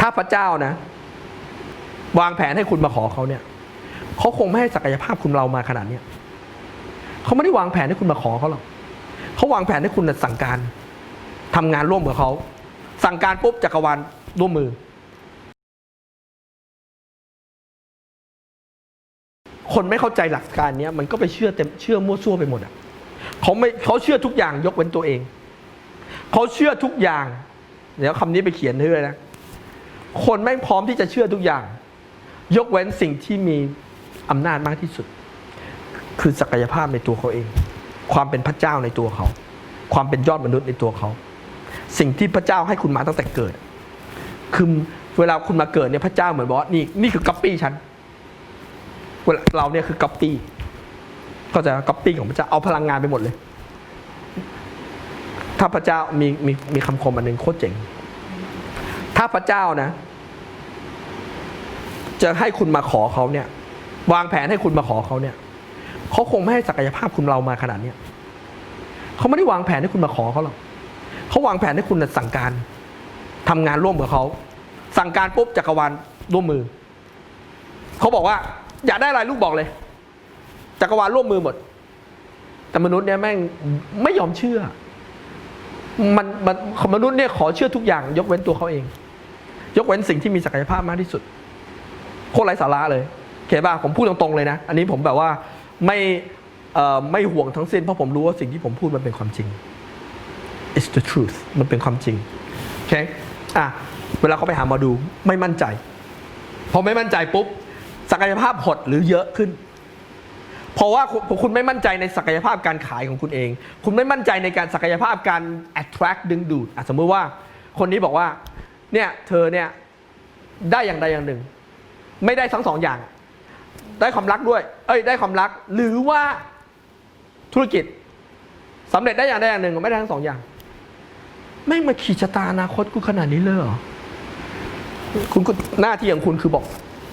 ถ้าพระเจ้านะ วางแผนให้คุณมาขอเขาเนี่ยเขาคงไม่ให้ศักยภาพคุณเรามาขนาดเนี้ยเขาไม่ได้วางแผนให้คุณมาขอเขาหรอกเขาวางแผนให้คุณสั่งการทำงานร่วมกับเขาสั่งการปุ๊บจักรวาลร่วมมือ คนไม่เข้าใจหลักการเนี้ยมันก็ไปเชื่อเต็มเชื่อมั่วซั่วไปหมดอะเขาไม่เขาเชื่อทุกอย่างยกเว้นตัวเอง เขาเชื่อทุกอย่าง เดี๋ยวคำนี้ไปเขียนให้ด้วยนะ คนแม่งพร้อมที่จะเชื่อทุกอย่าง ยกเว้นสิ่งที่มีอำนาจมากที่สุด คือศักยภาพในตัวเขาเอง ความเป็นพระเจ้าในตัวเขา ความเป็นยอดมนุษย์ในตัวเขา สิ่งที่พระเจ้าให้คุณมาตั้งแต่เกิด คือเวลาคุณมาเกิดเนี่ยพระเจ้าเหมือนบอกว่านี่นี่คือกัปปี้ฉันเวลาเราเนี่ยคือกัปปี้ก็จะกัปปี้ของพระเจ้าเอาพลังงานไปหมดเลย ถ้าพระเจ้ามีมีมีคำคมอันหนึ่งโคตรเจ๋ง ถ้าพระเจ้านะ จะให้คุณมาขอเขาเนี่ย วางแผนให้คุณมาขอเขาเนี่ยเขาคงไม่ให้ศักยภาพคุณเรามาขนาดเนี้ยเขาไม่ได้วางแผนให้คุณมาขอเขาหรอกเขาวางแผนให้คุณสั่งการทำงานร่วมกับเขาสั่งการปุ๊บจักรวาลร่วมมือเขาบอกว่า อยากได้อะไรลูกบอกเลย จักรวาลร่วมมือหมด แต่มนุษย์เนี่ยแม่งไม่ยอมเชื่อ มันมันมนุษย์เนี่ยขอเชื่อทุกอย่างยกเว้นตัวเขาเอง ยกเว้นสิ่งที่มีศักยภาพมากที่สุด โคตรไร้สาระเลยโอเคป่ะผมพูดตรงๆเลยนะ อันนี้ผมแบบว่าไม่ไม่ห่วงทั้งสิ้น เพราะผมรู้ว่าสิ่งที่ผมพูดมันเป็นความจริง it's the truth มันเป็นความจริงโอเคอะเวลาเขาไปหาหมอดูไม่มั่นใจ พอไม่มั่นใจปุ๊บศักยภาพหดหรือเยอะขึ้น เพราะว่าคุณคุณไม่มั่นใจในศักยภาพการขายของคุณเอง คุณไม่มั่นใจในการศักยภาพการ attract ดึงดูดสมมติว่าคนนี้บอกว่า เนี่ยเธอเนี่ยได้อย่างใดอย่างหนึ่ง ไม่ได้ทั้งสองอย่าง ได้ความรักด้วย เอ้ยได้ความรัก หรือว่าธุรกิจสำเร็จได้อย่างใดอย่างหนึ่งไม่ได้ทั้งสองอย่างไม่มาขีดชะตาอนาคตกูขนาดนี้เลยเหรอคุณคุณหน้าที่ของคุณคือบอก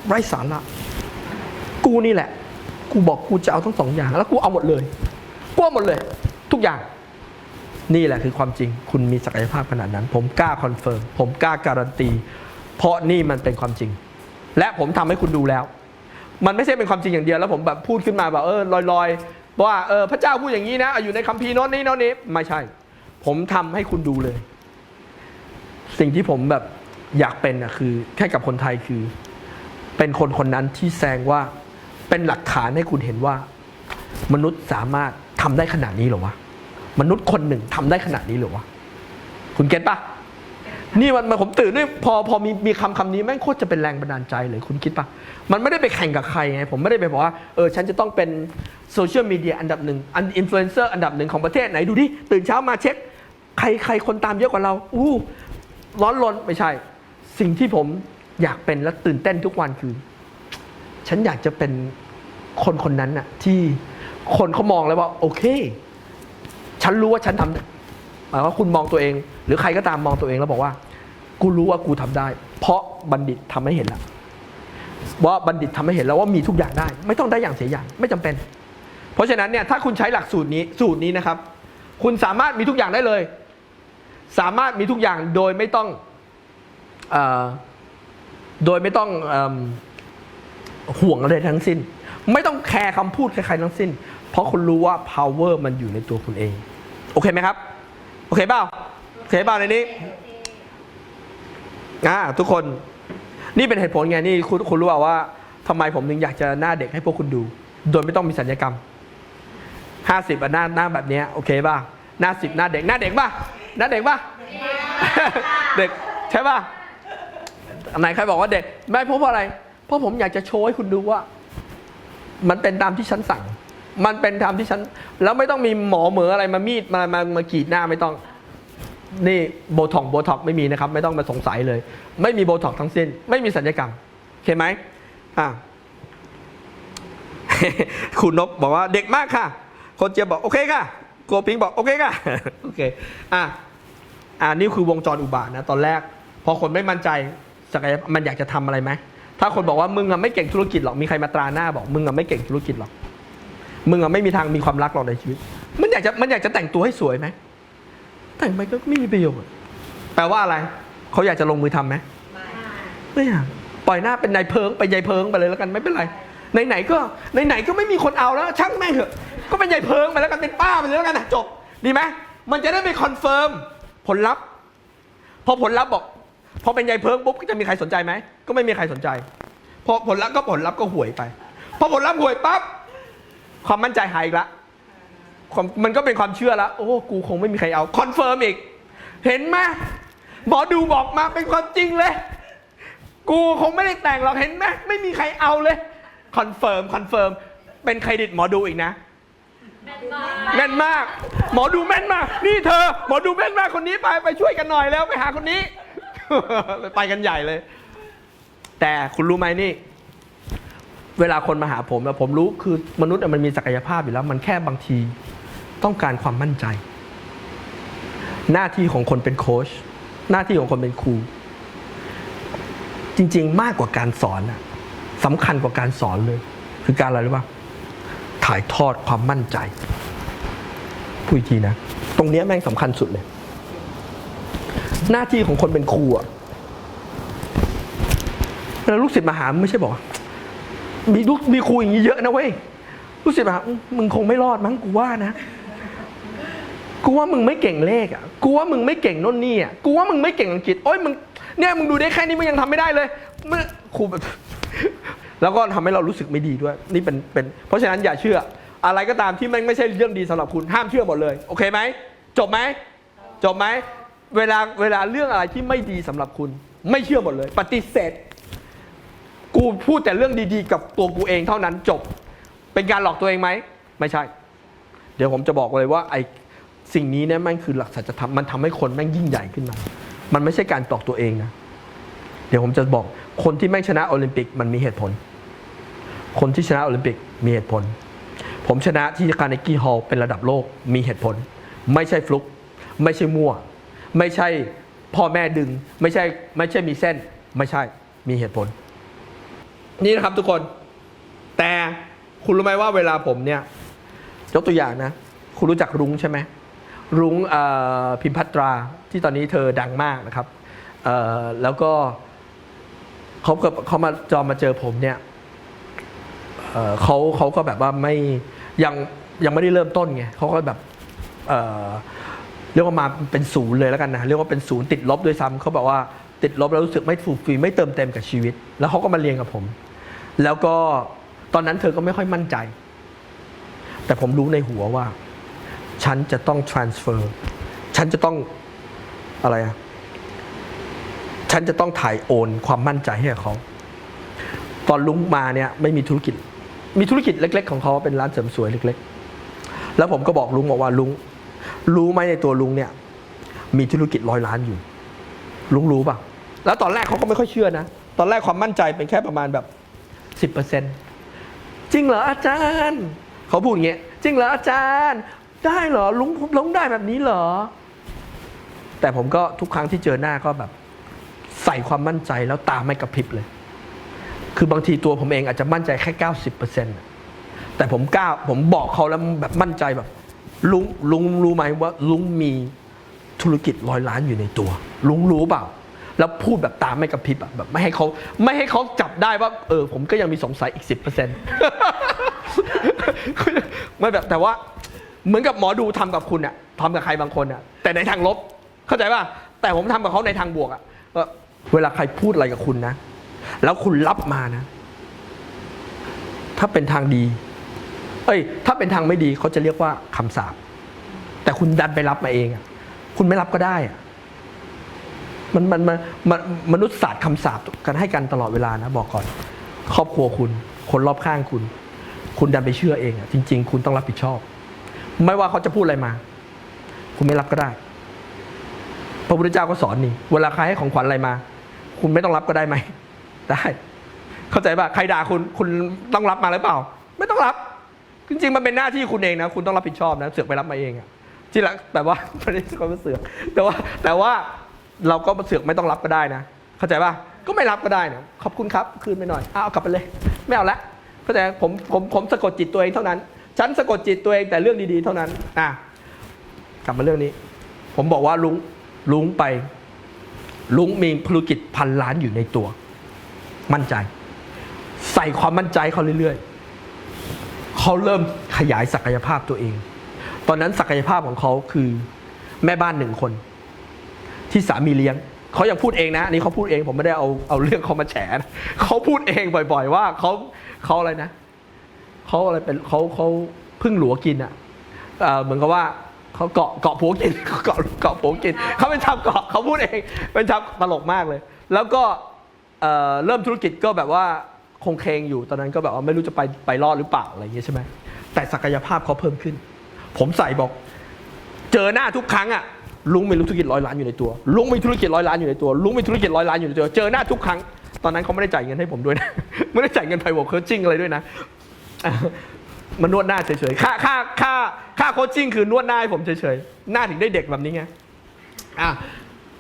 ไร้สาระกูนี่แหละ กูบอกกูจะเอาทั้งสองอย่าง แล้วกูเอาหมดเลย กูเอาหมดเลย ทุกอย่าง นี่แหละคือความจริงคุณมีศักยภาพขนาดนั้น ผมกล้าคอนเฟิร์มผมกล้าการันตี เพราะนี่มันเป็นความจริง และผมทำให้คุณดูแล้ว มันไม่ใช่เป็นความจริงอย่างเดียวแล้วผมแบบพูดขึ้นมาแบบเออลอยๆว่าเออพระเจ้าพูดอย่างนี้นะอยู่ในคัมภีร์โน้นนี้โน้นนี้ไม่ใช่ ผมทำให้คุณดูเลย สิ่งที่ผมแบบอยากเป็นอะคือแค่กับคนไทยคือ เป็นคนคนนั้นที่แซงว่าเป็นหลักฐานให้คุณเห็นว่า มนุษย์สามารถทำได้ขนาดนี้หรอวะ มนุษย์คนหนึ่งทำได้ขนาดนี้หรือวะคุณเก็ตปะนี่มันมันผมตื่นด้วยพอพอมีมีคำคำนี้แม่งโคตรจะเป็นแรงบันดาลใจเลยคุณคิดปะมันไม่ได้ไปแข่งกับใครไงผมไม่ได้ไปบอกว่าเออฉันจะต้องเป็นโซเชียลมีเดียอันดับหนึ่งอันอินฟลูเอนเซอร์อันดับหนึ่งของประเทศไหนดูดิตื่นเช้ามาเช็ค ใครใครคนตามเยอะกว่าเรา อู้ร้อนรนไม่ใช่ สิ่งที่ผมอยากเป็นและตื่นเต้นทุกวันคือ ฉันอยากจะเป็นคนคนนั้นน่ะที่คนเขามองแล้วว่าโอเค ฉันรู้ว่าฉันทำหมายว่าคุณมองตัวเอง หรือใครก็ตามมองตัวเองแล้วบอกว่า กูรู้ว่ากูทำได้ เพราะบัณฑิตทำให้เห็นแล้วว่าบัณฑิตทำให้เห็นแล้วว่ามีทุกอย่างได้ ไม่ต้องได้อย่างเสียอย่างไม่จำเป็น เพราะฉะนั้นเนี่ยถ้าคุณใช้หลักสูตรนี้สูตรนี้นะครับ คุณสามารถมีทุกอย่างได้เลย สามารถมีทุกอย่างโดยไม่ต้องอโดยไม่ต้องอห่วงอะไรทั้งสิ้น ไม่ต้องแคร์คำพูดใครๆทั้งสิ้น เพราะคุณรู้ว่า power มันอยู่ในตัวคุณเอง โอเคไหมครับ โอเคเปล่าโอเคเปล่าในนี้อ่าทุกคนนี่เป็นเหตุผลไงนี่คุณคุณรู้เปล่าว่าทำไมผมถึงอยากจะหน้าเด็กให้พวกคุณดู โดยไม่ต้องมีสัญญกรรมห้าสิบหน้าหน้าแบบนี้โอเคป่ะหน้าสิบหน้าเด็กหน้าเด็กป่ะหน้าเด็กป่ะเด็กใช่ป่ะไหนใครบอกว่าเด็ก ไม่เพราะว่าอะไร เพราะผมอยากจะโชว์ให้คุณดูว่า มันเป็นตามที่ฉันสั่ง มันเป็นตามที่ฉัน แล้วไม่ต้องมีหมอเหมืออะไรมามีดมามามากรีดหน้าไม่ต้อง นี่โบท็อกโบท็อกไม่มีนะครับ ไม่ต้องมาสงสัยเลย ไม่มีโบท็อกทั้งสิ้น ไม่มีสัญญกรรมโอเคไหมอะคุณนบบอกว่าเด็กมากค่ะ คนเจียบบอกโอเคค่ะโกปิงบอกโอเคค่ะโอเคอะอ่านี่คือวงจรอุบาทนะตอนแรก พอคนไม่มั่นใจศักยภาพมันอยากจะทำอะไรไหมถ้าคนบอกว่ามึงอะไม่เก่งธุรกิจหรอกมีใครมาตราหน้าบอกมึงอะไม่เก่งธุรกิจหรอก มึงอะไม่มีทางมีความรักหรอกในชีวิต มันอยากจะมันอยากจะแต่งตัวให้สวยไหมแต่งไปก็ไม่มีประโยชน์ แปลว่าอะไร เขาอยากจะลงมือทำไหมไม่ไม่อยากปล่อยหน้าเป็นนายเพิงไปนยายเพิงไปเลยแล้วกันไม่เป็นไรไหนๆก็ไหนๆก็ไม่มีคนเอาแล้วช่างแม่งเถอะก็เป็นยายเพิงไปแล้วกันเป็นป้าไปเลยแล้วกันนะจบดีไหมมันจะได้ไปคอนเฟิร์มผลลัพธ์พอผลลัพธ์บอกพอเป็นยายเพิงปุ๊บก็จะมีใครสนใจไหมก็ไม่มีใครสนใจ พอผลลัพธ์ก็ผลลัพธ์ก็ห่วยไป พอผลลัพธ์ห่วยปั๊บ ความมั่นใจหายอีกละความมันก็เป็นความเชื่อละโอ้กูคงไม่มีใครเอาคอนเฟิร์มอีก เห็นไหมหมอดูบอกมาเป็นความจริงเลย กูคงไม่ได้แต่งหรอกเห็นไหมไม่มีใครเอาเลยคอนเฟิร์มคอนเฟิร์มเป็นเครดิตหมอดูอีกนะแม่นมาก หมอดูแม่นมาก นี่เธอ หมอดูแม่นมากคนนี้ไปไปช่วยกันหน่อยแล้วไปหาคนนี้ ไปกันใหญ่เลย แต่คุณรู้ไหมนี่ เวลาคนมาหาผมแล้วผมรู้คือมนุษย์อะมันมีศักยภาพอยู่แล้ว มันแค่บางทีต้องการความมั่นใจ หน้าที่ของคนเป็นโค้ชหน้าที่ของคนเป็นครู จริง ๆ มากกว่าการสอนอะสำคัญกว่าการสอนเลย คือการอะไรรู้ป่ะถ่ายทอดความมั่นใจพูดอีกทีนะ ตรงนี้แม่งสำคัญสุดเลย หน้าที่ของคนเป็นครูอะแล้วลูกศิษย์มาหาไม่ใช่บอก มีลูกมีครูอย่างนี้เยอะนะเว้ยลูกศิษย์มาหาอืมมึงคงไม่รอดมั้งกูว่านะ กูว่ามึงไม่เก่งเลขอะ กูว่ามึงไม่เก่งน่นนี่อะ กูว่ามึงไม่เก่งอังกฤษโอ้ยมึงเนี่ยมึงดูได้แค่นี้มึงยังทำไม่ได้เลยมึงครูแบบแล้วก็ทำให้เรารู้สึกไม่ดีด้วย นี่เป็นเป็น เพราะฉะนั้นอย่าเชื่อ อะไรก็ตามที่มันไม่ใช่เรื่องดีสำหรับคุณห้ามเชื่อหมดเลย โอเคไหมจบไหมจบไหมเวลาเวลาเรื่องอะไรที่ไม่ดีสำหรับคุณ ไม่เชื่อหมดเลย ปฏิเสธ กูพูดแต่เรื่องดีๆ กับตัวกูเองเท่านั้นจบ เป็นการหลอกตัวเองไหม ไม่ใช่ เดี๋ยวผมจะบอกเลยว่าไอสิ่งนี้เนี่ยแม่งคือหลักสัจธรรมมันทำให้คนแม่งยิ่งใหญ่ขึ้นมา มันไม่ใช่การตอกตัวเองนะ เดี๋ยวผมจะบอกคนที่แม่งชนะโอลิมปิกมันมีเหตุผล คนที่ชนะโอลิมปิกมีเหตุผล ผมชนะที่คาร์เนกี้ฮอลล์เป็นระดับโลกมีเหตุผล ไม่ใช่ฟลุก ไม่ใช่มั่ว ไม่ใช่พ่อแม่ดึง ไม่ใช่ไม่ใช่มีเส้น ไม่ใช่มีเหตุผล นี่นะครับทุกคน แต่คุณรู้ไหมว่าเวลาผมเนี่ยยกตัวอย่างนะ คุณรู้จักรุ้งใช่ไหมรุ้งพิมพัตราที่ตอนนี้เธอดังมากนะครับแล้วก็เขาก็เขามาจอมมาเจอผมเนี่ยเเขาเขาก็แบบว่าไม่ยังยังไม่ได้เริ่มต้นไงเขาก็แบบเเรียกว่ามาเป็นศูนย์เลยแล้วกันนะเรียกว่าเป็นศูนย์ติดลบด้วยซ้ำเขาบอกว่าติดลบแล้วรู้สึกไม่ฟูฟิลไม่เติมเต็มกับชีวิต แล้วเขาก็มาเรียนกับผม แล้วก็ตอนนั้นเธอก็ไม่ค่อยมั่นใจ แต่ผมรู้ในหัวว่า ฉันจะต้อง transfer ฉันจะต้องอะไรอะฉันจะต้องถ่ายโอนความมั่นใจให้กับเขา ตอนลุงมาเนี่ยไม่มีธุรกิจ มีธุรกิจเล็ก ๆ ของเขาเป็นร้านเสริมสวยเล็ก ๆ แล้วผมก็บอกลุงบอกว่าลุง รู้ไหมในตัวลุงเนี่ย มีธุรกิจร้อยล้านอยู่ ลุงรู้ป่ะ แล้วตอนแรกเขาก็ไม่ค่อยเชื่อนะ ตอนแรกความมั่นใจเป็นแค่ประมาณแบบ สิบเปอร์เซ็นต์จริงเหรออาจารย์เขาพูดอย่างเงี้ยจริงเหรออาจารย์ ได้เหรอลุงลุงได้แบบนี้เหรอ แต่ผมก็ทุกครั้งที่เจอหน้าก็แบบ ใส่ความมั่นใจแล้วตาไม่กระพริบเลย คือบางทีตัวผมเองอาจจะมั่นใจแค่เก้าสิบเปอร์เซ็นต์แต่ผมกล้าผมบอกเขาแล้วแบบมั่นใจแบบ ลุงลุงรู้ไหมว่าลุงมีธุรกิจร้อยล้านอยู่ในตัว ลุงรู้เปล่า แล้วพูดแบบตามไม่กระพริบอะแบบไม่ให้เขาไม่ให้เขาจับได้ว่า เออ ผมก็ยังมีสงสัยอีกสิบเปอร์เซ็นต์ไม่แบบแต่ว่าเหมือนกับหมอดูทำกับคุณอะทำกับใครบางคนอะแต่ในทางลบเข้าใจป่ะแต่ผมทำกับเขาในทางบวกอะว่าเวลาใครพูดอะไรกับคุณนะ แล้วคุณรับมานะ ถ้าเป็นทางดี เอ้ย ถ้าเป็นทางไม่ดีเขาจะเรียกว่าคำสาปแต่คุณดันไปรับมาเองอะคุณไม่รับก็ได้อะ มันมันมันมันมนุษย์ศาสตร์คำสาปกันให้กันตลอดเวลานะบอกก่อน ครอบครัวคุณ คนรอบข้างคุณ คุณดันไปเชื่อเองอะจริง ๆ คุณต้องรับผิดชอบ ไม่ว่าเขาจะพูดอะไรมา คุณไม่รับก็ได้ พระพุทธเจ้าก็สอนนี่เวลาใครให้ของขวัญอะไรมา คุณไม่ต้องรับก็ได้ไหมได้ เข้าใจป่ะใครด่าคุณคุณต้องรับมาหรือเปล่า ไม่ต้องรับ จริง ๆ มันเป็นหน้าที่คุณเองนะ คุณต้องรับผิดชอบนะเสือกไปรับมาเองอะที่ละแต่ว่าไม่ได้ความเสือกแต่ว่าแต่ว่า เราก็เสือกไม่ต้องรับก็ได้นะ เข้าใจป่ะก็ไม่รับก็ได้นะขอบคุณครับ คืนไปหน่อยเอากลับไปเลย ไม่เอาละเข้าใจผมผมผมสะกดจิตตัวเองเท่านั้น ฉันสะกดจิตตัวเองแต่เรื่องดีๆเท่านั้นอะกลับมาเรื่องนี้ ผมบอกว่าลุงลุงไป ลุงมีธุรกิจพันล้านอยู่ในตัว มั่นใจ ใส่ความมั่นใจเขาเรื่อยๆเขาเริ่มขยายศักยภาพตัวเอง ตอนนั้นศักยภาพของเขาคือแม่บ้านหนึ่งคน ที่สามีเลี้ยงเขายังพูดเองนะอันนี้เขาพูดเองผมไม่ได้เอาเอาเรื่องเขามาแฉนะเขาพูดเองบ่อย ๆ ว่าเขาเขาอะไรนะเขาอะไรเป็นเขาเขาพึ่งหลัวกินอะเอ่อเหมือนกับว่าเขาเกาะเกาะผัวกินเขาเกาะเกาะผัวกินเขาเป็นชาวเกาะเขาพูดเองเป็นชาวตลกมากเลย แล้วก็เริ่มธุรกิจก็แบบว่าคงเคงอยู่ตอนนั้นก็แบบว่าไม่รู้จะไปไปรอดหรือเปล่าอะไรอย่างเงี้ยใช่ไหมแต่ศักยภาพเขาเพิ่มขึ้น ผมใส่บอก เจอหน้าทุกครั้งอะ ลุงมีธุรกิจร้อยล้านอยู่ในตัว ลุงมีธุรกิจร้อยล้านอยู่ในตัว ลุงมีธุรกิจร้อยล้านอยู่ในตัว เจอหน้าทุกครั้ง ตอนนั้นเขาไม่ได้จ่ายเงินให้ผมด้วยนะ ไม่ได้จ่ายเงินไพรวอ c โคชชิ่งอะไรด้วยนะมานวดหน้าเฉยๆ ค่าค่าค่าค่าโคชชิ่งคือนวดหน้าให้ผมเฉยๆ หน้าถึงได้เด็กแบบนี้ไง อะ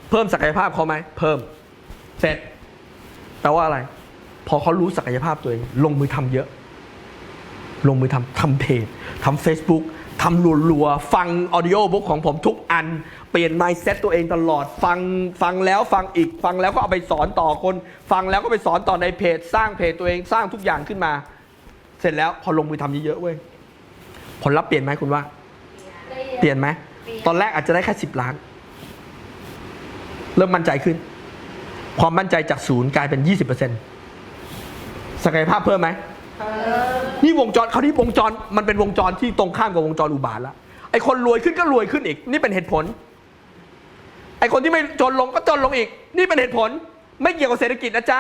เพิ่มศักยภาพเขาไหม เพิ่ม เสร็จ แปลว่าอะไร พอเขารู้ศักยภาพตัวเอง ลงมือทำเยอะ ลงมือทำทำเพจทำ Facebook ทำรัวๆ ฟังออดิโอบุ๊กของผมทุกอัน เปลี่ยน mindset ตัวเองตลอด ฟังฟังแล้วฟังอีก ฟังแล้วก็เอาไปสอนต่อคน ฟังแล้วก็ไปสอนต่อในเพจ สร้างเพจตัวเองสร้างทุกอย่างขึ้นมา เสร็จแล้วพอลงมือทำเยอะๆเว้ยผลลัพธ์เปลี่ยนไหมคุณว่า เปลี่ยนไหมตอนแรกอาจจะได้แค่สิบล้าน เริ่มมั่นใจขึ้น ความมั่นใจจากศูนย์กลายเป็น20%ศักยภาพเพิ่มไหม นี่วงจรเขาที่วงจรมันเป็นวงจรที่ตรงข้ามกับวงจรอุบาทแล้วไอ้คนรวยขึ้นก็รวยขึ้นอีก นี่เป็นเหตุผล ไอ้คนที่ไม่จนลงก็จนลงอีก นี่เป็นเหตุผล ไม่เกี่ยวกับเศรษฐกิจนะจ๊ะ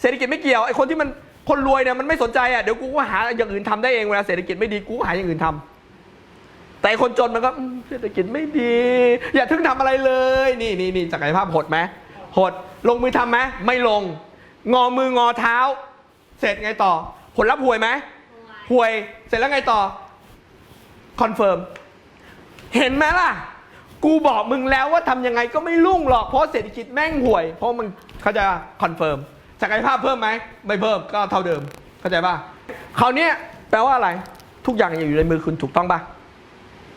เศรษฐกิจไม่เกี่ยวไอ้คนที่มันคนรวยเนี่ยมันไม่สนใจอะเดี๋ยวกูก็หาอย่างอื่นทำได้เองเวลาเศรษฐกิจไม่ดีกูก็หาอย่างอื่นทำแต่คนจนมันก็เศรษฐกิจไม่ดี อย่าทึ่งทำอะไรเลย นี่นี่นี่ศักยภาพหดไหมหดลงมือทำไหมไม่ลง งอมืองอเท้า เสร็จไงต่อ ลลัพธ์ห่วยไหมห่วย เสร็จแล้วไงต่อ คอนเฟิร์ม เห็นไหมล่ะ กูบอกมึงแล้วว่าทำยังไงก็ไม่รุ่งหรอก เพราะเศรษฐกิจแม่งห่วย เพราะมึงเขาใจะคอนเฟิร์มศักยภาพเพิ่มไหม ไม่เพิ่มก็เท่าเดิม เข้าใจป่ะคราวเนี้ยแปลว่าอะไร ทุกอย่างอยู่ในมือคุณถูกต้องป่ะ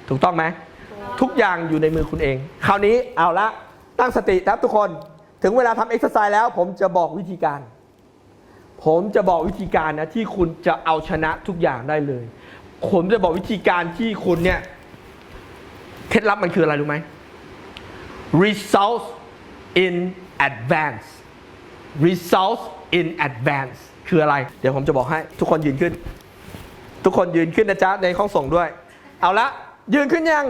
ถูกต้องไหม ทุกอย่างอยู่ในมือคุณเอง คราวนี้เอาละ ตั้งสติครับทุกคน ถึงเวลาทำเอ็กซ์ไซส์แล้ว ผมจะบอกวิธีการ ผมจะบอกวิธีการนะที่คุณจะเอาชนะทุกอย่างได้เลย ผมจะบอกวิธีการที่คุณเนี่ยเคล็ดลับมันคืออะไรรู้ไหม results in advance results in advance คืออะไร เดี๋ยวผมจะบอกให้ทุกคนยืนขึ้น ทุกคนยืนขึ้นนะจ๊ะในห้องส่งด้วย เอาละยืนขึ้นยัง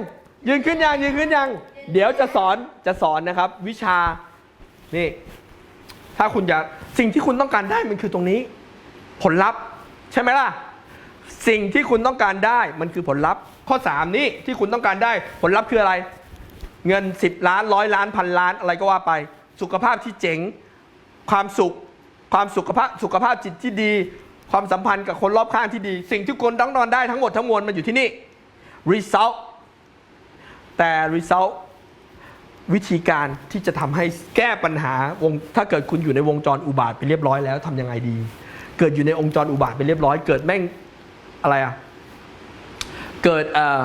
ยืนขึ้นยังยืนขึ้นยัง เดี๋ยวจะสอนจะสอนนะครับ วิชานี่ ถ้าคุณอยากสิ่งที่คุณต้องการได้มันคือตรงนี้ ผลลัพธ์ใช่ไหมล่ะ สิ่งที่คุณต้องการได้มันคือผลลัพธ์ ข้อ 3 นี้ที่คุณต้องการได้ผลลัพธ์คืออะไร เงิน 10 ล้านร้อยล้านพันล้านอะไรก็ว่าไป สุขภาพที่เจ๋ง ความสุข ความสุขภาพสุขภาพจิตที่ดี ความสัมพันธ์กับคนรอบข้างที่ดี สิ่งที่คุณต้องนอนได้ทั้งหมดทั้งมวลมันอยู่ที่นี่ result แต่ result วิธีการที่จะทำให้แก้ปัญหาวงถ้าเกิดคุณอยู่ในวงจรอุบาทไปเรียบร้อยแล้วทำยังไงดี เกิดอยู่ในองค์จรอุบาทไปเรียบร้อย เกิดแม่งอะไรอะเกิดเอ่อ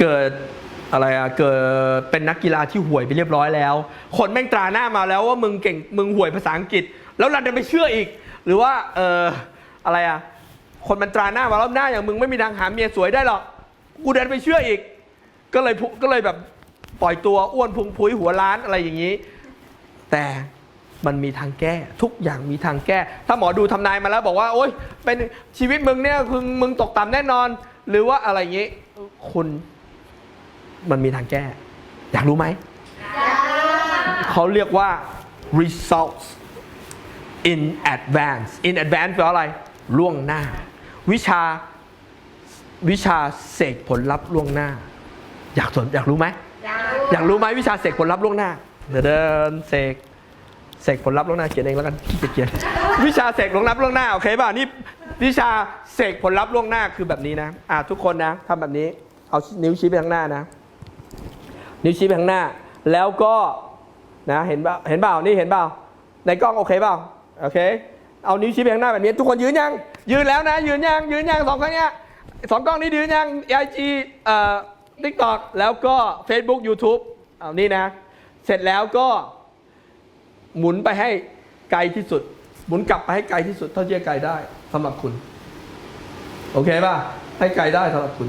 เกิดอะไรอะเกิดเป็นนักกีฬาที่ห่วยไปเรียบร้อยแล้ว คนแม่งตราหน้ามาแล้วว่ามึงเก่งมึงห่วยภาษาอังกฤษ แล้วเราจะไปเชื่ออีก หรือว่าเอออะไรอะคนมันตราหน้ามาแล้วหน้าอย่างมึงไม่มีทางหาเมียสวยได้หรอกกูเดินไปเชื่ออีก ก็เลยก็เลยแบบ ปล่อยตัวอ้วนพุงพุยหัวล้านอะไรอย่างนี้ แต่มันมีทางแก้ ทุกอย่างมีทางแก้ ถ้าหมอดูทำนายมาแล้วบอกว่า โอ๊ยเป็นชีวิตมึงเนี่ยคือมึงตกต่ำแน่นอน หรือว่าอะไรอย่างนี้ คุณมันมีทางแก้ อยากรู้ไหมเขาเรียกว่า results in advance in advance แปลว่าอะไร ล่วงหน้า วิชาวิชาเสกผลลัพธ์ล่วงหน้า อยากสนอยากรู้ไหม อยากรู้ไหมวิชาเสกผลลัพธ์ล่วงหน้าเดินเสกเสกผลลัพธ์ล่วงหน้าเขียนเองแล้วกันขี้เกียจเขียน วิชาเสกผลลัพธ์ล่วงหน้าโอเคป่ะนี่วิชาเสกผลลัพธ์ล่วงหน้าคือแบบนี้นะอะทุกคนนะทำแบบนี้ เอานิ้วชี้ไปข้างหน้านะ นิ้วชี้ไปข้างหน้า แล้วก็นะเห็นเปล่าเห็นเปล่านี่เห็นเปล่าในกล้องโอเคเปล่าโอเค เอานิ้วชี้ไปข้างหน้าแบบนี้ ทุกคนยืนยังยืนแล้วนะ ยืนยังยืนยังสองครั้งเนี้ยสองกล้องนี้ยืนยังไอจีเอ่อ ทิกตอกแล้วก็ Facebook YouTube เอานี่นะ เสร็จแล้วก็หมุนไปให้ไกลที่สุด หมุนกลับไปให้ไกลที่สุด เท่าที่จะไกลได้สำหรับคุณ โอเคป่ะ ให้ไกลได้สำหรับคุณ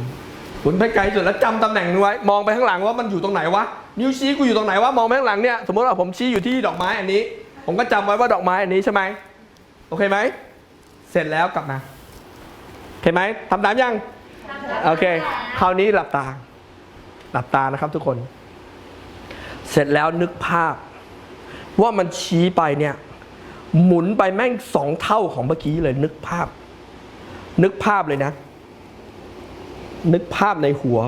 หมุนไปไกลที่สุดแล้วจำตำแหน่งนี้ไว้มองไปข้างหลังว่ามันอยู่ตรงไหนวะนิ้วชี้กูอยู่ตรงไหนวะมองไปข้างหลังเนี่ยสมมติว่าผมชี้อยู่ที่ดอกไม้อันนี้ ผมก็จำไว้ว่าดอกไม้อันนี้ใช่ไหมโอเคไหมเสร็จแล้วกลับมาโอเคไหมทำตามยังโอเค คราวนี้หลับตา หลับตานะครับทุกคน เสร็จแล้วนึกภาพ ว่ามันชี้ไปเนี่ย หมุนไปแม่งสองเท่าของเมื่อกี้เลยนึกภาพ นึกภาพเลยนะ นึกภาพในหัว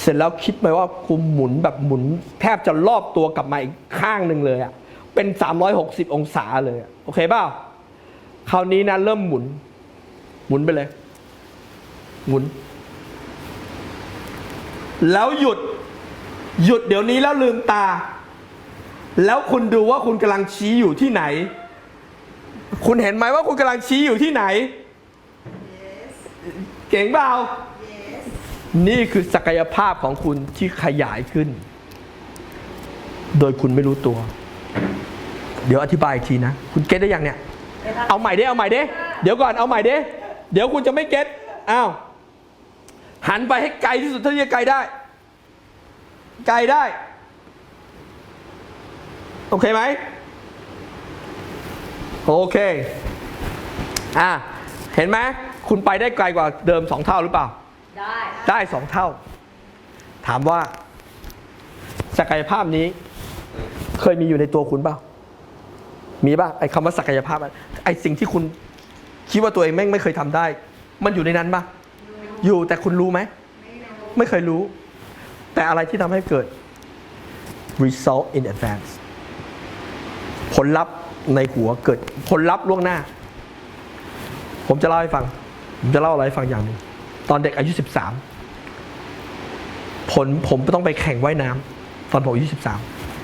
เสร็จแล้วคิดไปว่ากูหมุนแบบหมุน แทบจะรอบตัวกลับมาอีกข้างหนึ่งเลยอะเป็น 360 องศาเลยโอเคเปล่าคราวนี้นะเริ่มหมุน หมุนไปเลย หมุน แล้วหยุด หยุดเดี๋ยวนี้แล้วลืมตา แล้วคุณดูว่าคุณกำลังชี้อยู่ที่ไหน คุณเห็นไหมว่าคุณกำลังชี้อยู่ที่ไหน เก่งเปล่า นี่คือศักยภาพของคุณที่ขยายขึ้น โดยคุณไม่รู้ตัว เดี๋ยวอธิบายอีกทีนะ คุณเก็ตได้ยังเนี่ย เอาใหม่เด้เอาใหม่เด้เดี๋ยวก่อนเอาใหม่เด้เดี๋ยวคุณจะไม่เก็ตอ้าว หันไปให้ไกลที่สุดเท่าที่จะไกลได้ ไกลได้ โอเคไหมโอเคอะเห็นไหมคุณไปได้ไกลกว่าเดิมสองเท่าหรือเปล่า ได้ได้สองเท่า ถามว่า ศักยภาพนี้ เคยมีอยู่ในตัวคุณเปล่า มีป่ะไอ้คำว่าศักยภาพอะไอ้สิ่งที่คุณคิดว่าตัวเองแม่งไม่เคยทำได้ มันอยู่ในนั้นป่ะ อยู่แต่คุณรู้ไหม ไม่เคยรู้ แต่อะไรที่ทำให้เกิด result in advance ผลลัพธ์ในหัวเกิด ผลลัพธ์ล่วงหน้า ผมจะเล่าให้ฟัง ผมจะเล่าอะไรให้ฟังอย่างหนึ่งตอนเด็กอายุ 13 ผลผมต้องไปแข่งว่ายน้ำตอนผมอายุ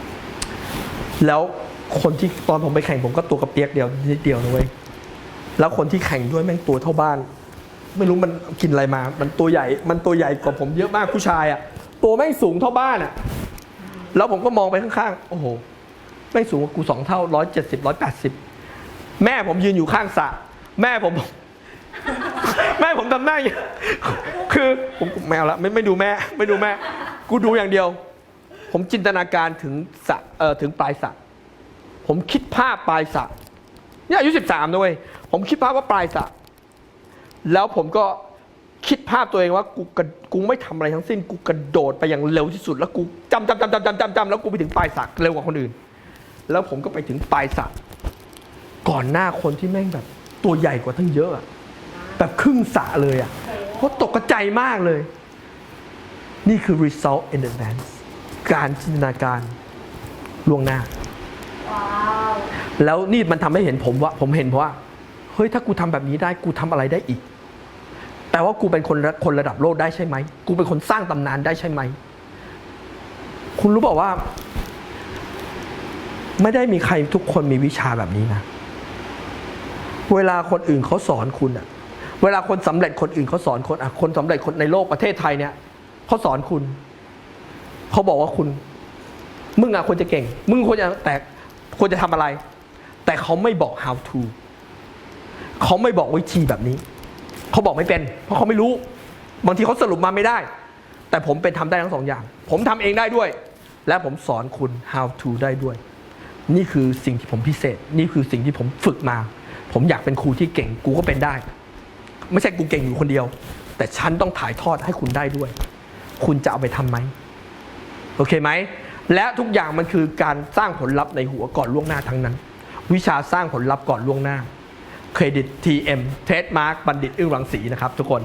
13 แล้วคนที่ตอนผมไปแข่งผมก็ตัวกระเปียกเดียวนิดเดียวนะเว้ยแล้วคนที่แข่งด้วยแม่งตัวเท่าบ้าน ไม่รู้มันกินอะไรมา มันตัวใหญ่ มันตัวใหญ่กว่าผมเยอะมากผู้ชายอะ่ะตัวแม่งสูงเท่าบ้านอะ่ะแล้วผมก็มองไปข้างๆ โอ้โห แม่งสูงกว่ากูสองเท่าร้อยเจ็ดสิบร้อยแปดสิบแม่ผมยืนอยู่ข้างสระแม่ผม แม่ผมทำหน้าอย่างคือผมแมวละไม่ไม่ดูแม่ ไม่ดูแม่ กูดูอย่างเดียว ผมจินตนาการถึงสระเอ่อถึงปลายสระผมคิดภาพปลายสระเนี่ยอายุสิบสามด้วยผมคิดภาพว่าปลายสระ แล้วผมก็คิดภาพตัวเองว่ากูกระกูไม่ทำอะไรทั้งสิ้น กูกระโดดไปอย่างเร็วที่สุด แล้วกูจำจำจำจำจำจำจำแล้วกูไปถึงปลายสระเร็วกว่าคนอื่น แล้วผมก็ไปถึงปลายสระก่อนหน้าคนที่แม่งแบบตัวใหญ่กว่าทั้งเยอะอะแบบครึ่งสระเลยอะเพราะตกใจายมากเลย นี่คือ result in advance การจินตนาการล่วงหน้าว้าวแล้วนี่มันทำให้เห็นผมว่า ผมเห็นว่า เฮ้ยถ้ากูทำแบบนี้ได้กูทำอะไรได้อีก แปลว่ากูเป็นคนคนระดับโลกได้ใช่ไหม กูเป็นคนสร้างตำนานได้ใช่ไหม คุณรู้เปล่าว่า ไม่ได้มีใครทุกคนมีวิชาแบบนี้นะ เวลาคนอื่นเขาสอนคุณอะเวลาคนสำเร็จคนอื่นเขาสอนคนอะคนสำเร็จคนในโลกประเทศไทยเนี่ยเขาสอนคุณ เขาบอกว่าคุณ มึงอะควรจะเก่ง มึงควรจะแต่ควรจะทำอะไร แต่เขาไม่บอก how to เขาไม่บอกวิธีแบบนี้ เขาบอกไม่เป็น เพราะเขาไม่รู้ บางทีเขาสรุปมาไม่ได้ แต่ผมเป็นทำได้ทั้งสองอย่าง ผมทำเองได้ด้วย และผมสอนคุณ how to ได้ด้วย นี่คือสิ่งที่ผมพิเศษ นี่คือสิ่งที่ผมฝึกมา ผมอยากเป็นครูที่เก่ง กูก็เป็นได้ ไม่ใช่กูเก่งอยู่คนเดียว แต่ฉันต้องถ่ายทอดให้คุณได้ด้วย คุณจะเอาไปทำไหม โอเคไหม และทุกอย่างมันคือการสร้างผลลัพธ์ในหัวก่อนล่วงหน้าทั้งนั้น วิชาสร้างผลลัพธ์ก่อนล่วงหน้า เครดิต TM เทสมาร์กบัณฑิตอึ้งรังสีนะครับทุกคน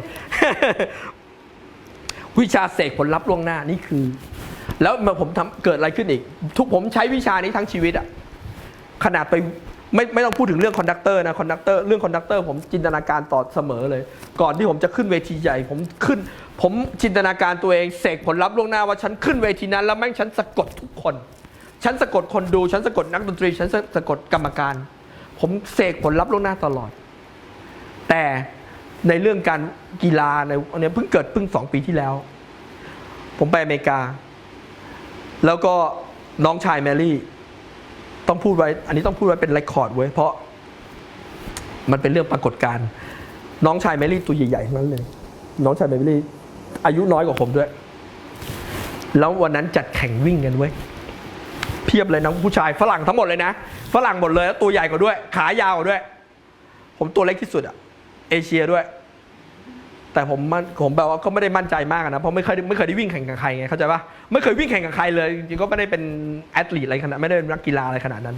วิชาเสกผลลัพธ์ล่วงหน้านี่คือ แล้วเมื่อผมทำเกิดอะไรขึ้นอีก ทุกผมใช้วิชานี้ทั้งชีวิตอะขนาดไปไม่ไม่ต้องพูดถึงเรื่องคอนดักเตอร์นะคอนดักเตอร์เรื่องคอนดักเตอร์ผมจินตนาการต่อเสมอเลย ก่อนที่ผมจะขึ้นเวทีใหญ่ ผมขึ้น ผมจินตนาการตัวเองเสกผลลัพธ์ล่วงหน้าว่าฉันขึ้นเวทีนั้น แล้วแม่งฉันสะกดทุกคน ฉันสะกดคนดูฉันสะกดนักดนตรีฉันสะกดกรรมการ ผมเสกผลลัพธ์ล่วงหน้าตลอด แต่ในเรื่องการกีฬาในอันเนี้ยเพิ่งเกิดเพิ่งสองปีที่แล้ว ผมไปอเมริกา แล้วก็น้องชายแมรี่ ต้องพูดไว้ อันนี้ต้องพูดไว้เป็นเรคคอร์ดไว้ยเพราะ มันเป็นเรื่องปรากฏการณ์น้องชายแมรี่ตัวใหญ่ๆทั้งนั้นเลย น้องชายแมรี่ อายุน้อยกว่าผมด้วย แล้ววันนั้นจัดแข่งวิ่งกันเว้ย เพียบเลยนะผู้ชายฝรั่งทั้งหมดเลยนะ ฝรั่งหมดเลยแล้วตัวใหญ่กว่าด้วย ขายาวกว่าด้วย ผมตัวเล็กที่สุดอะเอเชียด้วย แต่ผมมันผมแบบว่าก็ไม่ได้มั่นใจมากนะเพราะไม่เคยไม่เคยได้วิ่งแข่งกับใครไงเข้าใจปะไม่เคยวิ่งแข่งกับใครเลยจริงๆก็ไม่ได้เป็นแอตลีทอะไรขนาดไม่ได้เป็นนักกีฬาอะไรขนาดนั้น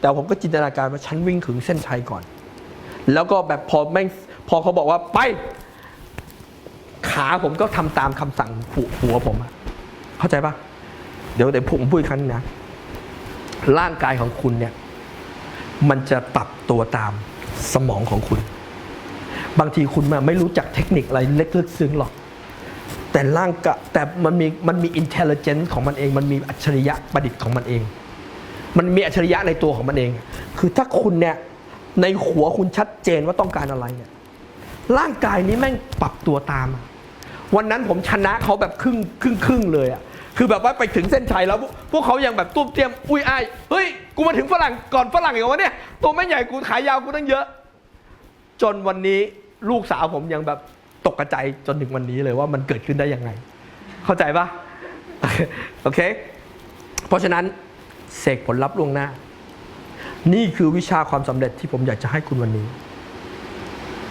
แต่ผมก็จินตนาการว่าฉันวิ่งถึงเส้นชัยก่อน แล้วก็แบบพอแม่งพอเขาบอกว่าไป ขาผมก็ทำตามคำสั่งหัวผมเข้าใจปะเดี๋ยวเดี๋ยวผมพูดอีกครั้งนึงนะ ร่างกายของคุณเนี่ยมันจะปรับตัวตามสมองของคุณ บางทีคุณมาไม่รู้จักเทคนิคอะไรเล็กลึกซึ้งหรอก แต่ร่างกายแต่มันมีมันมีอินเทลเจนต์ของมันเอง มันมีอัจฉริยะประดิษฐ์ของมันเอง มันมีอัจฉริยะในตัวของมันเอง คือถ้าคุณเนี่ยในหัวคุณชัดเจนว่าต้องการอะไรเนี่ยร่างกายนี้แม่งปรับตัวตาม วันนั้นผมชนะเขาแบบครึ่งครึ่งครึ่งเลยอะ คือแบบว่าไปถึงเส้นชัยแล้ว พวกเขายังแบบตุ้มเตรียมอุ้ยอ้ายเฮ้ยกูมาถึงฝรั่งก่อนฝรั่งอีกวะเนี่ยตัวไม่ใหญ่กูขายยาวกูตั้งเยอะ จนวันนี้ลูกสาวผมยังแบบตกใจจนถึงวันนี้เลยว่ามันเกิดขึ้นได้ยังไง เข้าใจปะโอเค เพราะฉะนั้นเสกผลลัพธ์ล่วงหน้า นี่คือวิชาความสำเร็จที่ผมอยากจะให้คุณวันนี้